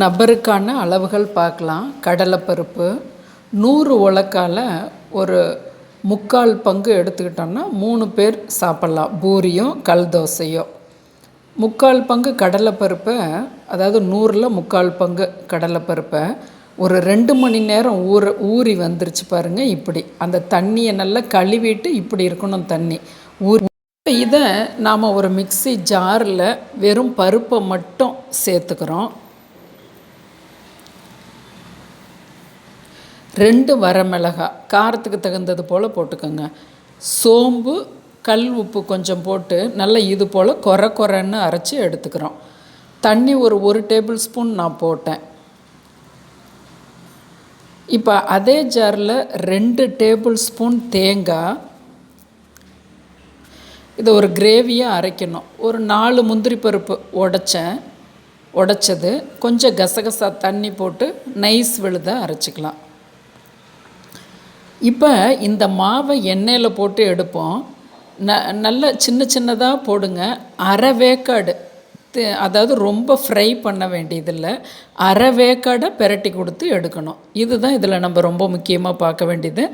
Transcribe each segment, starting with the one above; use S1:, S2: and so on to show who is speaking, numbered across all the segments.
S1: நபருக்கான அளவுகள் பார்க்கலாம். கடலைப்பருப்பு நூறு உலக்கால ஒரு முக்கால் பங்கு எடுத்துக்கிட்டோம்னா மூணு பேர் சாப்பிட்லாம். பூரியும் கல் தோசையும். முக்கால் பங்கு கடலைப்பருப்பை அதாவது நூறில் முக்கால் பங்கு கடலைப்பருப்பை. ஒரு ரெண்டு மணி நேரம் ஊற ஊறி வந்துருச்சு பாருங்கள் இப்படி. அந்த தண்ணியை நல்லா கழுவிட்டு இப்படி இருக்கணும் தண்ணி. ஊறி இதை நாம் ஒரு மிக்ஸி ஜாரில் வெறும் பருப்பை மட்டும் சேர்த்துக்கிறோம். ரெண்டு வரமிளகா காரத்துக்கு தகுந்தது போல் போட்டுக்கோங்க. சோம்பு கல் உப்பு கொஞ்சம் போட்டு நல்லா இது போல் கொர கொரன்னு அரைச்சி எடுத்துக்கிறோம். தண்ணி ஒரு ஒரு டேபிள் ஸ்பூன் நான் போட்டேன். இப்போ அதே ஜாரில் ரெண்டு டேபிள் ஸ்பூன் தேங்காய். இதை ஒரு கிரேவியாக அரைக்கணும். ஒரு நாலு முந்திரி பருப்பு உடச்சேன். உடச்சது. கொஞ்சம் கசகசா தண்ணி போட்டு நைஸ் விழுத அரைச்சிக்கலாம். இப்போ இந்த மாவை எண்ணெயில் போட்டு எடுப்போம். ந நல்ல சின்ன சின்னதாக போடுங்க. அரை வேக்காடு அதாவது ரொம்ப ஃப்ரை பண்ண வேண்டியதில்லை. அரை வேக்காடை பெரட்டி கொடுத்து எடுக்கணும். இதுதான் இதில் நம்ம ரொம்ப முக்கியமாக பார்க்க வேண்டியது.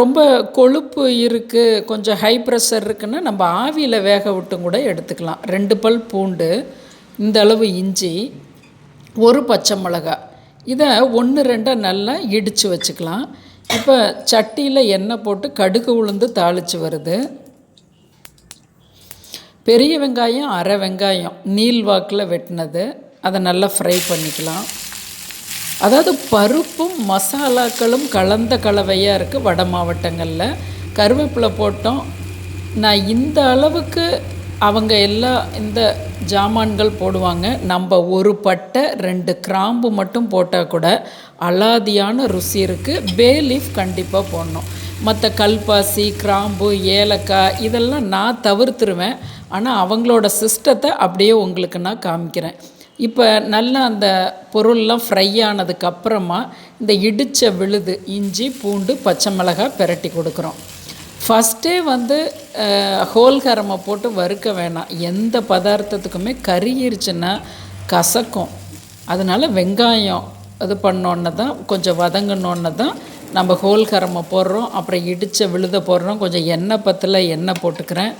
S1: ரொம்ப கொழுப்பு இருக்குது கொஞ்சம் ஹை ப்ரெஷர் இருக்குன்னா நம்ம ஆவியில் வேக விட்டும் கூட எடுத்துக்கலாம். ரெண்டு பல் பூண்டு இந்த அளவு இஞ்சி ஒரு பச்சை மிளகாய். இதை ஒன்று ரெண்டாக நல்லா இடித்து வச்சுக்கலாம். இப்போ சட்டியில் எண்ணெய் போட்டு கடுகு உளுந்து தாளித்து வருது. பெரிய வெங்காயம் அரை வெங்காயம் நீல் வாக்கில் வெட்டினது. அதை நல்லா ஃப்ரை பண்ணிக்கலாம். அதாவது பருப்பும் மசாலாக்களும் கலந்த கலவையாக இருக்குது வட மாவட்டங்களில். கருவேப்பிலை போட்டோம். நான் இந்த அளவுக்கு அவங்க எல்லா இந்த ஜாமான்கள் போடுவாங்க. நம்ம ஒரு பட்டை ரெண்டு கிராம்பு மட்டும் போட்டால் கூட அலாதியான ருசி இருக்குது பே லீஃப் கண்டிப்பாக போடணும். மற்ற கல்பாசி கிராம்பு ஏலக்காய் இதெல்லாம் நான் தவிர்த்துருவேன். ஆனால் அவங்களோட சிஸ்டத்தை அப்படியே உங்களுக்கு நான் காமிக்கிறேன். இப்போ நல்லா அந்த பொருள்லாம் ஃப்ரை ஆனதுக்கப்புறமா இந்த இடித்த விழுது இஞ்சி பூண்டு பச்சை மிளகாய் பெரட்டி கொடுக்குறோம். ஃபஸ்ட்டே வந்து அஹ், ஹோல் போட்டு வறுக்க வேணாம். எந்த பதார்த்தத்துக்குமே கறியிருச்சுன்னா கசக்கும். அதனால் வெங்காயம் இது பண்ணோன்னே தான் கொஞ்சம் வதங்கினோன்னு தான் நம்ம ஹோல்கரமை போடுறோம். அப்புறம் இடித்த விழுத போடுறோம். கொஞ்சம் எண்ணெய் பத்தில் எண்ணெய் போட்டுக்கிறேன்.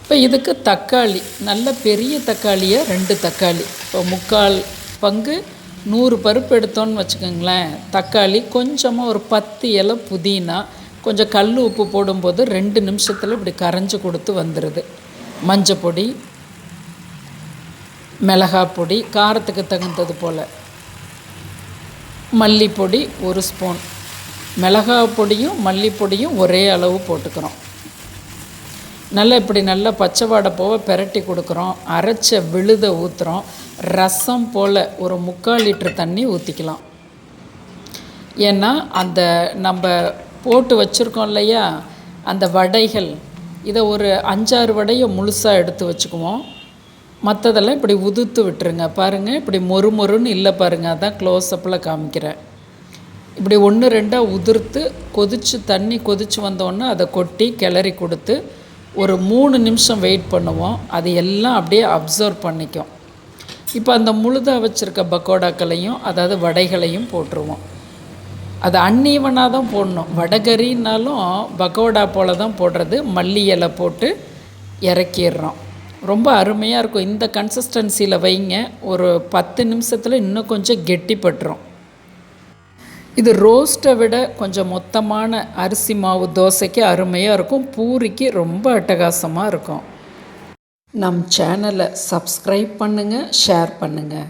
S1: இப்போ இதுக்கு தக்காளி நல்ல பெரிய தக்காளியை ரெண்டு தக்காளி. இப்போ முக்கால் பங்கு நூறு பருப்பு எடுத்தோன்னு வச்சுக்கோங்களேன். தக்காளி கொஞ்சமாக ஒரு பத்து இலை புதினா கொஞ்சம் கல் உப்பு போடும்போது ரெண்டு நிமிஷத்தில் இப்படி கரைஞ்சி கொடுத்து வந்துடுது மஞ்சள் பொடி மிளகாய் பொடி காரத்துக்கு தகுந்தது போல். மல்லிப்பொடி ஒரு ஸ்பூன். மிளகாய் பொடியும் மல்லிப்பொடியும் ஒரே அளவு போட்டுக்கிறோம். நல்லா இப்படி நல்லா பச்சை வாடை போக பெரட்டி கொடுக்குறோம். அரைச்ச விழுத ஊற்றுறோம் ரசம் போல் ஒரு முக்கால் லிட்டர் தண்ணி ஊற்றிக்கலாம் ஏன்னா அந்த நம்ம போட்டு வச்சுருக்கோம் இல்லையா? அந்த வடைகள். இதை ஒரு அஞ்சாறு வடையை முழுசாக எடுத்து வச்சுக்குவோம். மற்றதெல்லாம் இப்படி உதுத்து விட்டுருங்க. பாருங்கள் இப்படி மொறு மொறுன்னு இல்லை பாருங்கள் அதான் க்ளோஸ்அப்பில் காமிக்கிறேன். இப்படி ஒன்று ரெண்டாக உதிர்த்து கொதித்து தண்ணி கொதித்து வந்தோன்னே அதை கொட்டி கிளறி கொடுத்து ஒரு மூணு நிமிஷம் வெயிட் பண்ணுவோம். அது எல்லாம் அப்படியே அப்சர்வ் பண்ணிக்கும். இப்போ அந்த முழுதாக வச்சுருக்க பக்கோடாக்களையும் அதாவது வடைகளையும் போட்டுருவோம். அது அன்னீவனாக தான் போடணும். வடகரின்னாலும் பக்கோடா போல் தான் போடுறது. மல்லி இலை போட்டு இறக்கிடுறோம். ரொம்ப அருமையாக இருக்கும். இந்த கன்சிஸ்டன்சியில் வைங்க. ஒரு பத்து நிமிஷத்தில் இன்னும் கொஞ்சம் கெட்டிப்பட்டுரும். இது ரோஸ்ட்டை விட கொஞ்சம் மொத்தமான அரிசி மாவு தோசைக்கு அருமையாக இருக்கும். பூரிக்கு ரொம்ப அட்டகாசமாக இருக்கும். நம் சேனலை சப்ஸ்கிரைப் பண்ணுங்கள் ஷேர் பண்ணுங்கள்